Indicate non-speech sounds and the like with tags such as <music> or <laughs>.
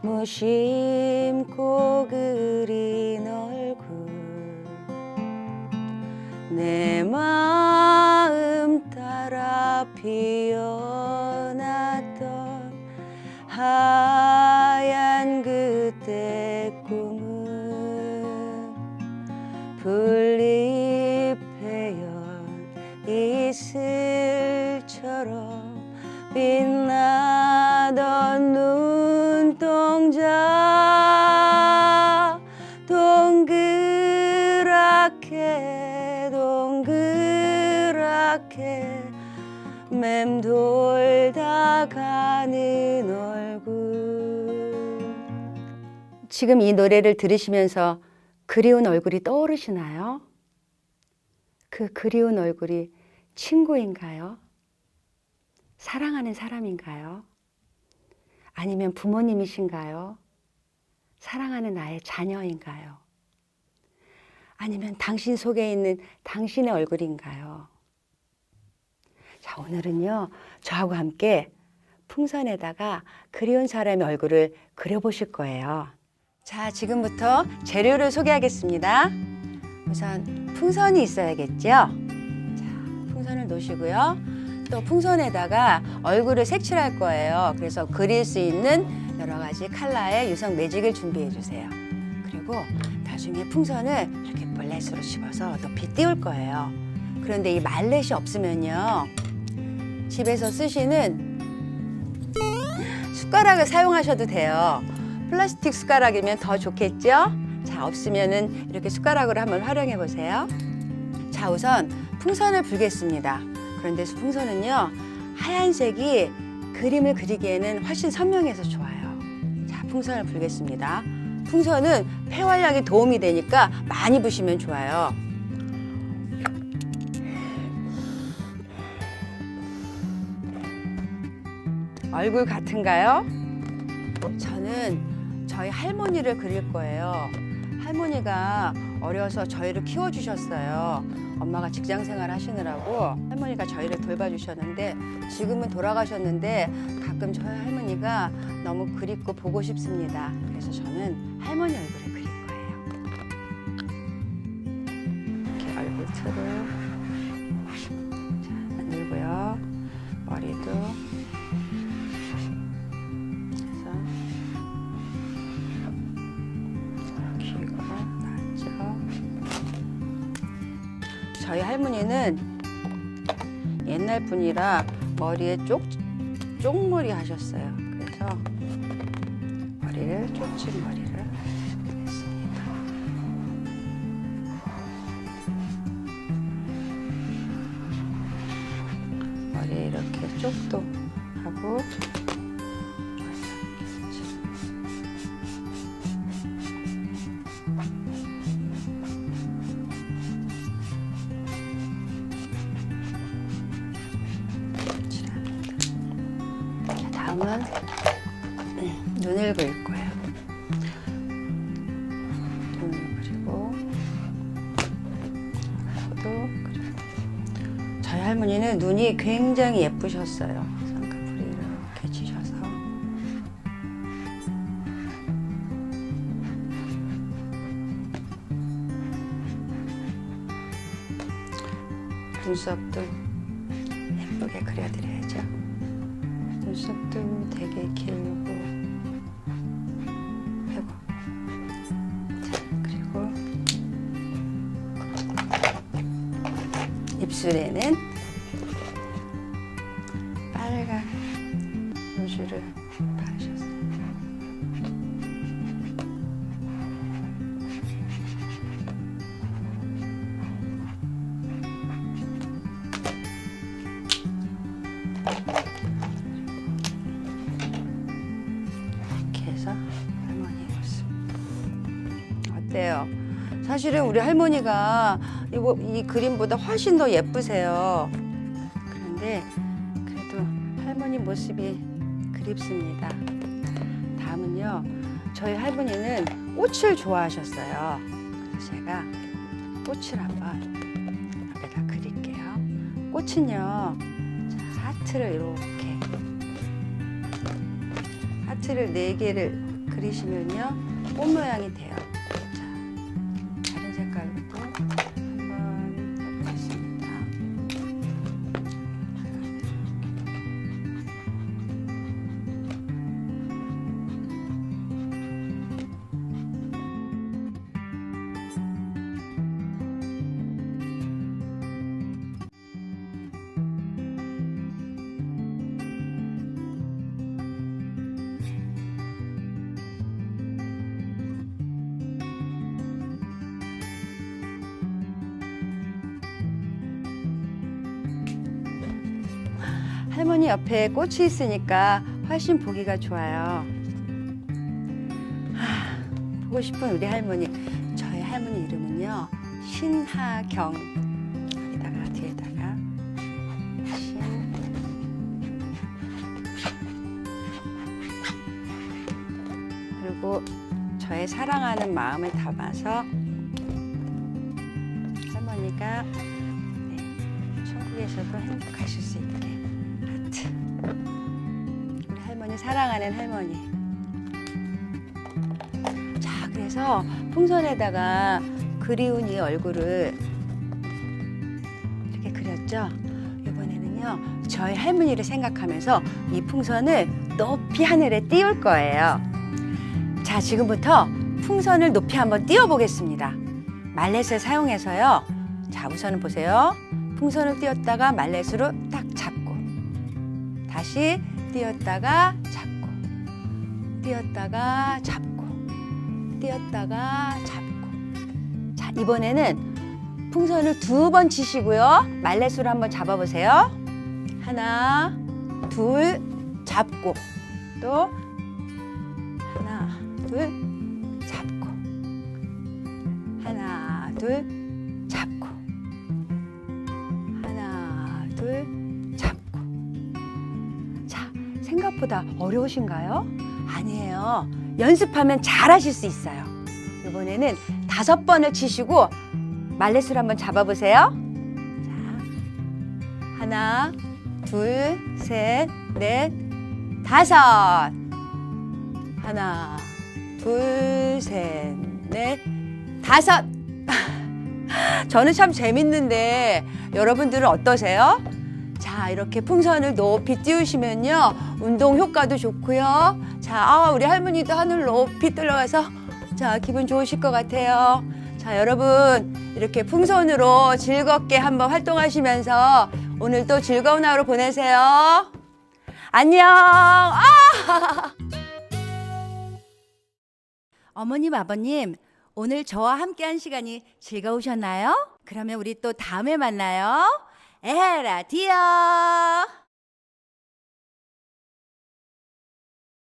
무심코 그린 얼굴. 내 마음 따라 피어 맴돌다 가는 얼굴 지금 이 노래를 들으시면서 그리운 얼굴이 떠오르시나요? 그 그리운 얼굴이 친구인가요? 사랑하는 사람인가요? 아니면 부모님이신가요? 사랑하는 나의 자녀인가요? 아니면 당신 속에 있는 당신의 얼굴인가요? 자, 오늘은요, 저하고 함께 풍선에다가 그리운 사람의 얼굴을 그려보실 거예요. 자, 지금부터 재료를 소개하겠습니다. 우선 풍선이 있어야겠죠? 자, 풍선을 놓으시고요. 또 풍선에다가 얼굴을 색칠할 거예요. 그래서 그릴 수 있는 여러 가지 컬러의 유성 매직을 준비해 주세요. 그리고 나중에 풍선을 이렇게 볼렛으로 씹어서 높이 띄울 거예요. 그런데 이 말렛이 없으면요. 집에서 쓰시는 숟가락을 사용하셔도 돼요. 플라스틱 숟가락이면 더 좋겠죠? 자, 없으면은 이렇게 숟가락으로 한번 활용해 보세요. 자, 우선 풍선을 불겠습니다. 그런데 풍선은요, 하얀색이 그림을 그리기에는 훨씬 선명해서 좋아요. 자, 풍선을 불겠습니다. 풍선은 폐활량에 도움이 되니까 많이 부시면 좋아요. 얼굴 같은가요? 저는 저희 할머니를 그릴 거예요. 할머니가 어려서 저희를 키워주셨어요. 엄마가 직장 생활 하시느라고 할머니가 저희를 돌봐주셨는데 지금은 돌아가셨는데 가끔 저희 할머니가 너무 그립고 보고 싶습니다. 그래서 저는 할머니 얼굴을 그릴 거예요. 이렇게 얼굴 틀을 저희 할머니는 옛날 분이라 머리에 쪽 쪽머리 하셨어요. 그래서 머리를 쪽진 머리를 했습니다. 머리에 이렇게 쪽도 하고 다음은 음, 눈을 그릴 거예요. 눈을 그리고 코도 그리고 저희 할머니는 눈이 굉장히 예쁘셨어요. 쌍꺼풀이 이렇게 지셔서 눈썹도 예쁘게 그려드려야죠. 눈썹도 되게 길고 아이고. 자 그리고 입술에는 모습 어때요? 사실은 우리 할머니가 이거 이 그림보다 훨씬 더 예쁘세요. 그런데 그래도 할머니 모습이 그립습니다. 다음은요. 저희 할머니는 꽃을 좋아하셨어요. 그래서 제가 꽃을 한번 여기다 그릴게요. 꽃은요. 자, 하트를 이렇게 하트를 네 개를 그리시면요 꽃 모양이 돼요. 할머니 옆에 꽃이 있으니까 훨씬 보기가 좋아요. 하, 보고 싶은 우리 할머니. 저희 할머니 이름은요. 신하경. 여기다가 뒤에다가 신. 그리고 저의 사랑하는 마음을 담아서 할머니가 네, 천국에서도 행복하실 수 있게 사랑하는 할머니. 자, 그래서 풍선에다가 그리운 이 얼굴을 이렇게 그렸죠. 이번에는요, 저희 할머니를 생각하면서 이 풍선을 높이 하늘에 띄울 거예요. 자, 지금부터 풍선을 높이 한번 띄워보겠습니다. 말렛을 사용해서요. 자, 우선은 보세요. 풍선을 띄웠다가 말렛으로 딱 잡고 다시 띄었다가 잡고 띄었다가 잡고 띄었다가 잡고. 자 이번에는 풍선을 두 번 치시고요. 말렛으로 한번 잡아보세요. 하나 둘 잡고. 또 하나 둘 잡고. 하나 둘 잡고. 하나 둘 잡고. 자 생각보다 어려우신가요? 아니에요 연습하면 잘하실 수 있어요 이번에는 다섯 번을 치시고 말렛을 한번 잡아보세요 자 하나 둘 셋 넷 다섯 하나 둘 셋 넷 다섯 <laughs> 저는 참 재밌는데 여러분들은 어떠세요? 자, 이렇게 풍선을 높이 띄우시면요. 운동 효과도 좋고요. 자, 아, 우리 할머니도 하늘 높이 들어가서 자, 기분 좋으실 것 같아요. 자, 여러분, 이렇게 풍선으로 즐겁게 한번 활동하시면서 오늘도 즐거운 하루 보내세요. 안녕! 아! <laughs> 어머님, 아버님, 오늘 저와 함께한 시간이 즐거우셨나요? 그러면 우리 또 다음에 만나요. 에라 디어.